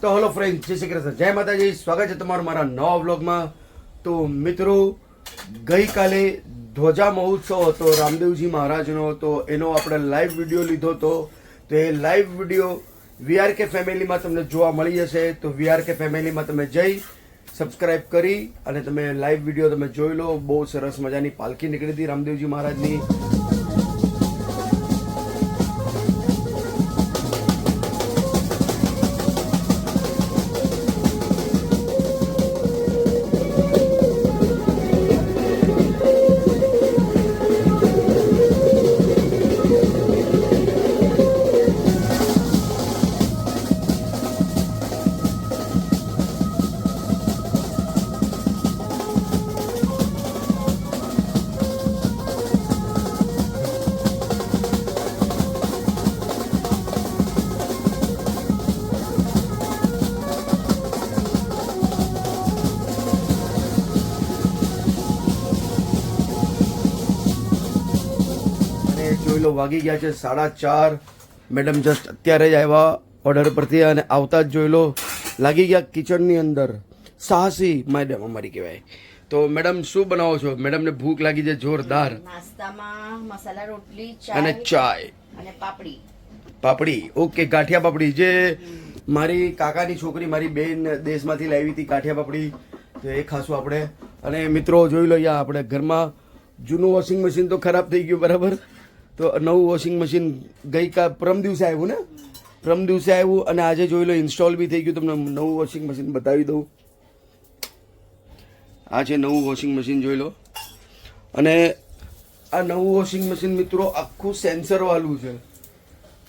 તો hello friend જય શ્રી કૃષ્ણ. જય માતાજી, સ્વાગત છે તમારું મારા નવા વ્લોગમાં. તો મિત્રો, ગઈકાલે ધ્વજા મહોત્સવ હતો, રામદેવજી મહારાજનો હતો એનો આપણે લાઈવ વીડિયો લીધો હતો. તો એ લાઈવ વીડિયો વીઆરકે ફેમિલીમાં તમને જોવા મળી જશે. તો વીઆરકે ફેમિલીમાં તમે જઈ સબસ્ક્રાઇબ કરી અને તમે લાઈવ વીડિયો તમે જોઈ લો. બહુ સરસ મજાની પાલખી નીકળી હતી રામદેવજી મહારાજની. જોઈ લો વાગી ગયા છે સાડા ચાર. મેડમ જસ્ટ અત્યારે જ આવ્યા ઓર્ડર પરથી અને આવતા જ જોઈ લો લાગી ગયા કિચનની અંદર. સાહસી મેડમ અમારી કહેવાય. તો મેડમ શું બનાવો છો? મેડમને ભૂખ લાગી છે જોરદાર. નાસ્તામાં મસાલા રોટલી અને ચાય. અને પાપડી. પાપડી. ઓકે ગાંઠિયા પાપડી. જે મારી કાકાની છોકરી મારી બેન દેશમાંથી લાવી હતી ગાંઠિયા પાપડી તો એ ખાશું આપણે. અને મિત્રો જોઈ લો અહીંયા આપણે ઘરમાં જૂનું વોશિંગ મશીન તો ખરાબ થઈ ગયું બરાબર? તો નવું વોશિંગ મશીન ગઈ કા પરમ દિવસે આવ્યું ને? પરમ દિવસે આવ્યું અને આજે જોઈ લો ઇન્સ્ટોલ બી થઈ ગયું. તમને નવું વોશિંગ મશીન બતાવી દઉં. આ છે નવું વોશિંગ મશીન જોઈ લો. અને આ નવું વોશિંગ મશીન મિત્રો આખું સેન્સર વાળું છે.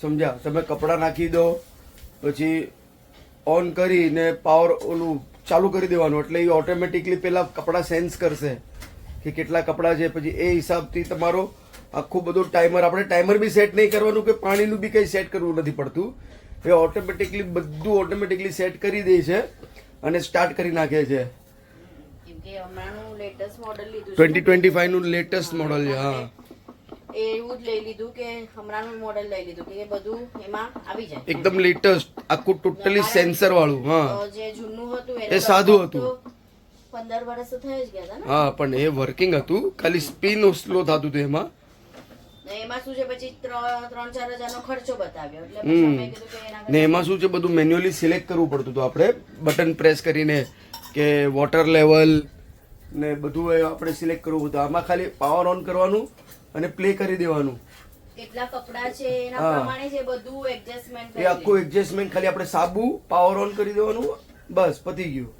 સમજ્યા? તમે કપડાં નાખી દો, પછી ઓન કરીને પાવર ઓલું ચાલુ કરી દેવાનું. એટલે એ ઓટોમેટિકલી પહેલાં કપડાં સેન્સ કરશે કે કેટલા કપડાં છે. પછી એ હિસાબથી તમારો આખું બધું ટાઈમર આપણે ટાઈમર બી સેટ નહીં કરવાનું કે પાણીનું બી કંઈ સેટ કરવું નથી પડતું. એ ઓટોમેટિકલી બધું ઓટોમેટિકલી સેટ કરી દે છે અને સ્ટાર્ટ કરી નાખે છે. કેમ કે લેટેસ્ટ મોડલ છે. ટ્વેન્ટી ટ્વેન્ટી ફાઈવનું લેટેસ્ટ મોડલ છે હા. એવું જ લઈ લીધું કે હમણાંનું મોડલ લઈ લીધું કે બધું એમાં આવી જાય. એકદમ લેટેસ્ટ આખું ટોટલી સેન્સર વાળું હા. જે જૂનું હતું એ સાદું હતું. પંદર વર્ષ તો થઈ જ ગયા હતા હા પણ એ વર્કિંગ હતું. ખાલી સ્પિન સ્લો થતું હતું એમાં. એમાં શું છે? પછી ત્રણ ચાર હજારનો ખર્ચો બતાવ્યો. એટલે પછી કીધું કે એના ને એમાં શું છે? બધું મેન્યુઅલી સિલેક્ટ કરવું પડતું હતું આપણે. બટન પ્રેસ કરીને કે વોટર લેવલ ને બધું એ આપણે સિલેક્ટ કરવું હતું. આમાં ખાલી પાવર ઓન કરવાનું અને પ્લે કરી દેવાનું. કેટલા કપડા છે એના હા. પ્રમાણે છે બધું એડજસ્ટમેન્ટ એ આખું એડજસ્ટમેન્ટ ખાલી આપણે સાબુ પાવર ઓન કરી દેવાનું. બસ પતી ગયું.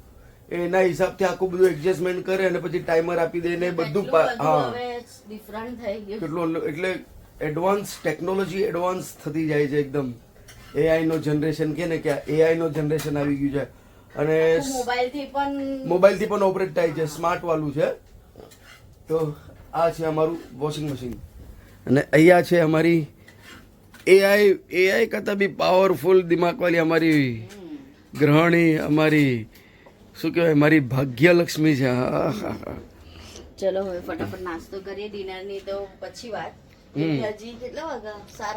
એના હિસાબથી આખું બધું એડજસ્ટમેન્ટ કરે અને પછી ટાઈમર આપી દે ને બધું હા. હવે ડિફરન્ટ થઈ ગયું. કેટલું એટલે એડવાન્સ ટેકનોલોજી એડવાન્સ થતી જાય છે એકદમ. એઆઈ નો જનરેશન કે ને કે એઆઈ નો જનરેશન આવી ગયું છે. અને મોબાઈલથી પણ મોબાઈલથી પણ ઓપરેટ થાય છે સ્માર્ટ વાળું છે. તો આ છે અમારું વોશિંગ મશીન અને અહીંયા છે અમારી એઆઈ એઆઈ કરતાં બી પાવરફુલ દિમાગવાળી અમારી ગ્રહણી અમારી શું કહેવાય મારી ભાગ્યલક્ષ્મી છે. હા હા હા ચલો હવે ફટાફટ નાસ્તો કરીએ. ડિનરની તો પછી વાત.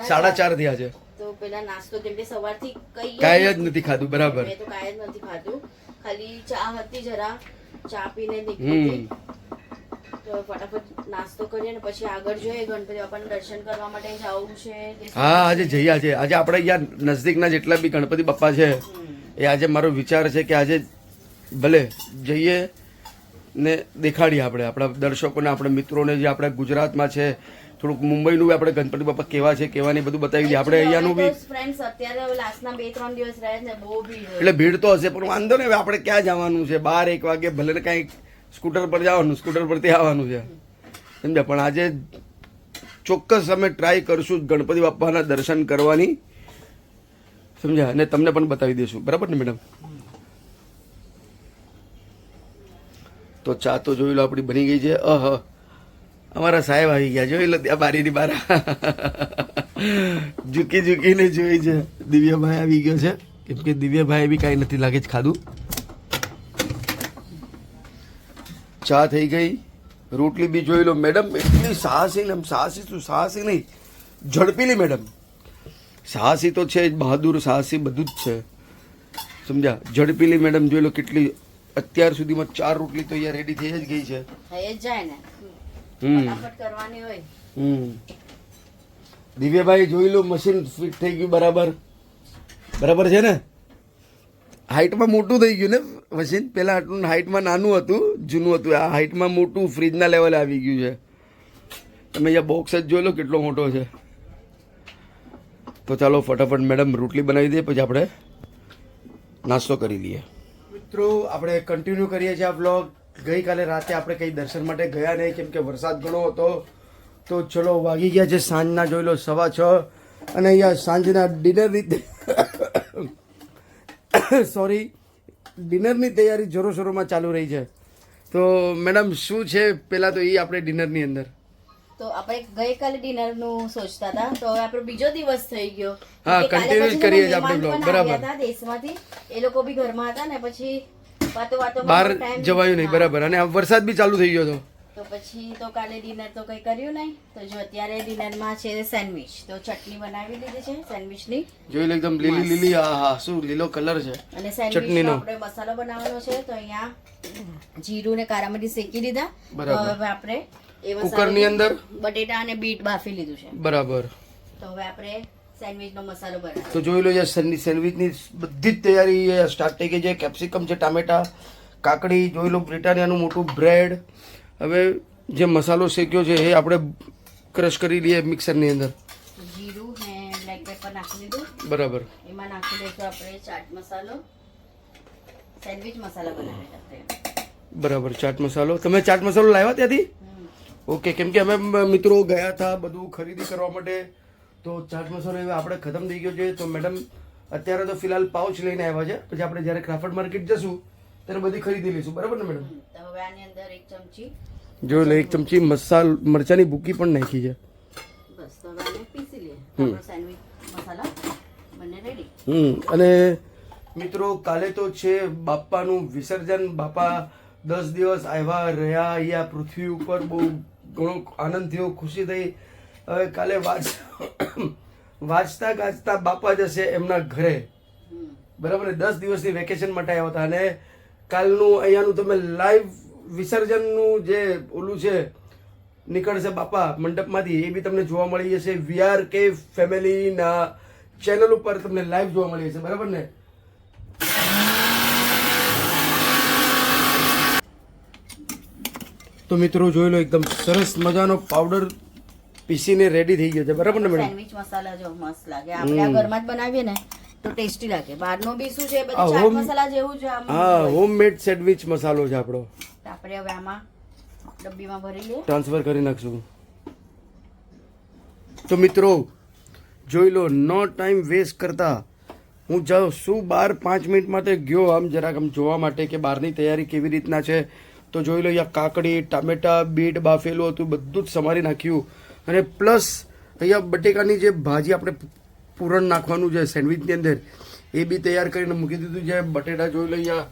સાડા ચાર. થયા છે. તો પેલા નાસ્તો કેમ કે સવારથી કઈ કાંઈ જ નથી ખાધું બરાબર. મેં તો કાંઈ જ નથી ખાધું. ખાલી ચા હતી જરા. ચા પીને નીકળી તો ફટાફટ નાસ્તો કરીએ ને પછી આગળ જોઈએ. ગણપતિ બાપાના દર્શન કરવા માટે જવું છે હા આજે જઈએ આજે. આજે આપણે અહીંયા નજદીકના જેટલા બી ગણપતિ બાપા છે એ આજે મારો વિચાર છે કે આજે ભલે જઈએ ને દેખાડીએ આપણે આપણા દર્શકોને આપણા મિત્રોને જે આપણા ગુજરાતમાં છે થોડુંક મુંબઈનું બી આપણે ગણપતિ બાપા કેવા છે કેવા નહીં બધું બતાવી દઈએ. આપણે અહીંયાનું બી ને એટલે ભીડ તો હશે પણ વાંધો નહીં હવે આપણે ક્યાં જવાનું છે? બાર એક વાગે ભલે ને કાંઈક સ્કૂટર પર જવાનું સ્કૂટર પરથી આવવાનું છે. સમજ્યા? પણ આજે ચોક્કસ અમે ટ્રાય કરશું ગણપતિ બાપાના દર્શન કરવાની. સમજ્યા? અને તમને પણ બતાવી દઈશું. બરાબર ને મેડમ? તો ચા તો જોઈ લો, આપણી બની ગઈ છે. અહ અમારા સાહેબ આવી ગયા, જોઈ લો, ત્યાં બારીની બાર ઝૂકી ઝૂકીને જોઈ છે. દિવ્યભાઈ આવી ગયો છે. કેમ કે દિવ્યભાઈ બી કાંઈ નથી લાગે જ ખાધું. ચા થઈ ગઈ. રોટલી બી જોઈ લો, મેડમ, એટલી સાહસી ને સાહસી શું સાહસી નહીં. ઝડપીલી મેડમ. સાહસી તો છે જ, બહાદુર સાહસી બધું જ છે. સમજ્યા? ઝડપીલી મેડમ, જોઈ લો કેટલી અત્યાર સુધીમાં ચાર રોટલી તો અહીંયા રેડી થઈ જ ગઈ છે. થઈ જ જાય ને. હમ. ફટાફટ કરવાની હોય. હમ. દિવ્યાભાઈ જોઈ લો મશીન ફિટ થઈ ગયું બરાબર. બરાબર છે ને? હાઈટમાં મોટું થઈ ગયું ને મશીન પહેલાં આટલું હાઈટમાં નાનું હતું જૂનું હતું. આ હાઈટમાં મોટું ફ્રીજના લેવલે આવી ગયું છે. તમે અહીંયા બોક્સ જ જોઈ લો કેટલો મોટો છે. તો ચાલો ફટાફટ મેડમ રોટલી બનાવી દઈએ પછી આપણે નાસ્તો કરી લઈએ. મિત્રો, આપણે કન્ટિન્યુ કરીએ છીએ આ બ્લોગ ગઈકાલે રાતે આપણે કંઈ દર્શન માટે ગયા નહીં, કેમ કે વરસાદ ઘણો હતો. તો ચલો, વાગી ગયા છે સાંજના, જોઈ લો, સવા છ. અને અહીંયા સાંજના ડિનરની સોરી ડિનરની તૈયારી જોરો શોરોમાં ચાલુ રહી છે. તો મેડમ, શું છે? પહેલાં તો એ આપણે ડિનરની અંદર. તો આપણે ગઈકાલે ડિનરનું સોચતા હતા. તો હવે આપણો બીજો દિવસ થઈ ગયો. હા, કન્ટિન્યુ જ કરીએ છે આપણે આવ્યા બરાબર. દેશમાંથી. એ લોકો બી ઘરમાં હતા ને પછી વાતો વાતો બહાર જવાયું નહીં બરાબર. અને વરસાદ બી ચાલુ થઈ ગયો હતો. તો પછી તો કાલે ડિનર તો કઈ કર્યું નહીં. તો જો અત્યારે ડિનરમાં છે સેન્ડવિચ. તો ચટણી બનાવી લીધી છે સેન્ડવિચની. જોઈ લે એકદમ લીલી લીલી હા હા શું લીલો કલર છે. અને. સેન્ડવિચનો આપણે મસાલો બનાવવાનો છે. તો અહીંયા જીરું ને કારા મરી શેકી લીધા તો બરાબર. હવે આપણે કુકરની અંદર? બટેટા અને બીટ બાફી લીધું છે. બરાબર. તો હવે આપણે સેન્ડવિચનો મસાલો બનાવીએ. તો જોઈ લો જે સેન્ડવિચ સેન્ડવિચની બધી જ તૈયારી સ્ટાર્ટ થઈ ગઈ છે. કેપ્સિકમ છે ટામેટા કાકડી જોઈ લો બ્રિટાનિયાનું મોટું બ્રેડ હવે જે મસાલો શેક્યો છે એ આપણે ક્રશ કરી લઈએ મિક્સરની અંદર. જીરું ને બ્લેક પેપર નાખી દીધું. બરાબર. એમાં નાખી દઈશું આપણે ચાટ મસાલો. સેન્ડવિચ મસાલા બનાવી બરાબર ચાટ મસાલો. તમે ચાટ મસાલો લાવ્યા ત્યાંથી. ઓકે કેમ કે અમે મિત્રો ગયા હતા બધું ખરીદી કરવા માટે. તો ચાટ મસાલો હવે આપણે ખતમ થઈ ગયો છે. તો મેડમ અત્યારે તો ફિલહાલ પાઉચ લઈને આવ્યા છે. પછી આપણે જ્યારે ક્રાફર્ડ માર્કેટ જશું ત્યારે બધી ખરીદી લઈશું. બરાબર ને મેડમ? હવે આની અંદર એક ચમચી જો લે એક ચમચી મસાલ મરચાની ભૂકી પણ નાખી છે. બસ તો હવે પીસી લે આપણો સેન્ડવિચ મસાલા બંને રેડી હમ અને મિત્રો કાલે તો છે બાપાનું વિસર્જન. બાપા દસ દિવસ આવ્યા રહ્યા અહીંયા પૃથ્વી ઉપર બહુ ઘણો આનંદ થયો, ખુશી થઈ. હવે કાલે વાંચ, વાંચતા ગાજતા બાપા જશે એમના ઘરે. બરાબર દસ દિવસની વેકેશન માટે આવ્યા હતા અને કાલનું અહીંયાનું તમે લાઈવ વિસર્જનનું જે ઓલું છે, નીકળશે બાપા મંડપમાંથી, એ બી તમને જોવા મળી જશે. વીઆર કે ફેમિલીના ચેનલ ઉપર તમને લાઈવ જોવા મળી જશે. બરાબર ને? તો મિત્રો જોઈ લો એકદમ સરસ મજાનો પાવડર પીસીને રેડી થઈ ગયો છે. બરાબર ને મેડમ? સેન્ડવિચ મસાલા જો મસ્ત લાગે. આપણે આ ઘરમાં જ બનાવીએ ને તો ટેસ્ટી લાગે. બહારનો બી શું છે બધા ચાટ મસાલા જેવું જ હા હોમમેડ સેન્ડવિચ મસાલો છે આપણો. આપણે હવે આમાં ડબ્બીમાં ભરી લઈએ. ટ્રાન્સફર કરી નાખશું. તો મિત્રો જોઈ લો નો ટાઈમ વેસ્ટ કરતા હું જાઉં શું બાર પાંચ મિનિટ માટે. ગયો આમ જરાક આમ જોવા માટે કે બહારની તૈયારી કેવી રીતના છે. તો જોઈ લો અહીંયા કાકડી ટામેટા બીટ બાફેલું હતું બધું જ સમારી નાખ્યું. અને પ્લસ અહીંયા બટેકાની જે ભાજી આપણે પૂરણ નાખવાનું છે સેન્ડવિચની અંદર એ બી તૈયાર કરીને મૂકી દીધું છે. બટેટા જોઈ લો અહીંયા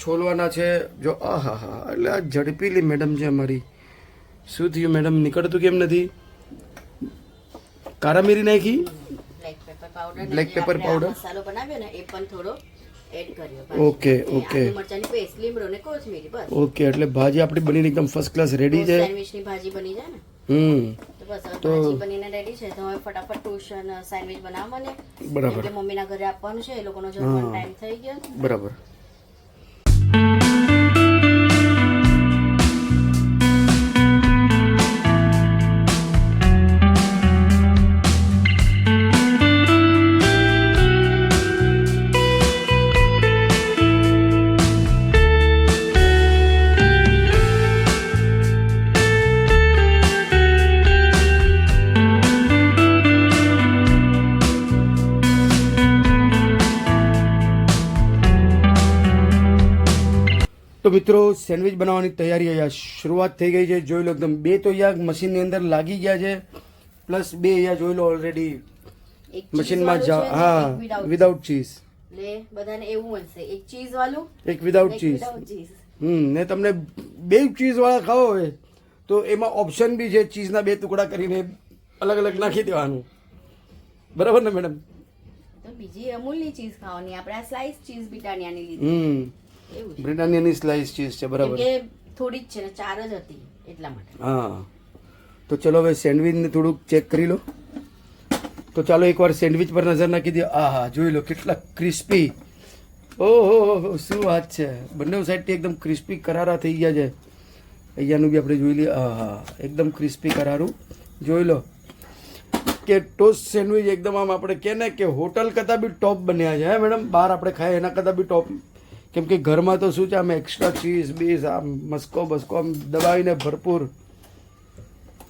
છોલવાના છે. જો આ હા હા એટલે આ ઝડપીલી મેડમ છે અમારી. શું થયું મેડમ? નીકળતું કેમ નથી? કારા મિરી નાખી બ્લેક પેપર પાવડર. મસાલો બનાવ્યો ને એ પણ થોડો એડ કર્યો ઓકે ઓકે. આદુ પેસ્ટ લીમડો ને કોથમીરી બસ. ઓકે એટલે ભાજી આપણી બનીને એકદમ ફર્સ્ટ ક્લાસ રેડી છે. સેન્ડવિચની ભાજી બની જાય ને? હમ. તો બસ ભાજી બનીને રેડી છે. તો હવે ફટાફટ ટ્યુશન સેન્ડવિચ બનાવવા મને. બરાબર. મમ્મીના ઘરે આપવાનું છે એ લોકોનો જમવાનો ટાઈમ થઈ ગયો. બરાબર. તો મિત્રો સેન્ડવિચ બનાવવાની તૈયારી અહીંયા શરૂઆત થઈ ગઈ છે. જોઈ લો એકદમ બે તો અહીંયા મશીનની અંદર લાગી ગયા છે. પ્લસ બે અહીંયા જોઈ લો ઓલરેડી મશીનમાં હા વિધાઉટ વિદાઉટ ચીઝ બધાને એવું એક ચીઝ વાળું એક વિદાઉટ ચીઝ હમ ને તમને બે ચીઝ વાળા ખાવો હોય તો એમાં ઓપ્શન બી છે ચીઝના બે ટુકડા કરીને અલગ અલગ નાખી દેવાનું. બરાબર ને મેડમ તો બીજી અમૂલની ચીઝ ખાવાની આપણે આ સ્લાઇસ ચીઝ બ્રિટાનિયાની લીધી. બ્રિટાનિયાની સ્લાઇસ ચીઝ છે બરાબર. થોડી જ છે ને ચાર જ હતી એટલા માટે. હા. તો ચલો હવે સેન્ડવિચને થોડુંક ચેક કરી લો. તો ચાલો એકવાર સેન્ડવિચ પર નજર નાખી દઈએ. આ હા જોઈ લો કેટલા ક્રિસ્પી ઓહો શું વાત છે. બંને સાઈડથી એકદમ ક્રિસ્પી કરારા થઈ ગયા છે. અહીંયાનું બી આપણે જોઈ લઈએ. આ હા એકદમ ક્રિસ્પી કરારું. જોઈ લો. કે ટોસ્ટ સેન્ડવિચ એકદમ આમ આપણે કે ને કે હોટલ કરતાં બી ટોપ બન્યા છે હે મેડમ બહાર આપણે ખાઈએ એના કરતાં બી ટોપ કેમ કે ઘરમાં તો શું છે, આમ એક્સ્ટ્રા ચીઝ બીઝ આમ મસ્કો બસ્કો આમ દબાવીને ભરપૂર.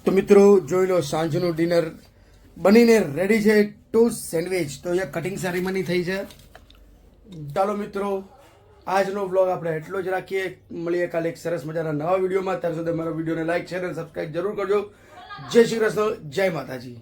તો મિત્રો, જોઈ લો, સાંજનું ડિનર બનીને રેડી છે ટોસ્ટ સેન્ડવિચ તો અહીંયા કટિંગ સેરેમની થઈ છે. ચાલો મિત્રો, આજનો વ્લોગ આપણે એટલો જ રાખીએ. મળીએ કાલે એક સરસ મજાના નવા વિડીયોમાં. ત્યાર સુધી મારા વિડીયોને લાઈક શેર અને સબસ્ક્રાઈબ જરૂર કરજો. જય શ્રી કૃષ્ણ, જય માતાજી.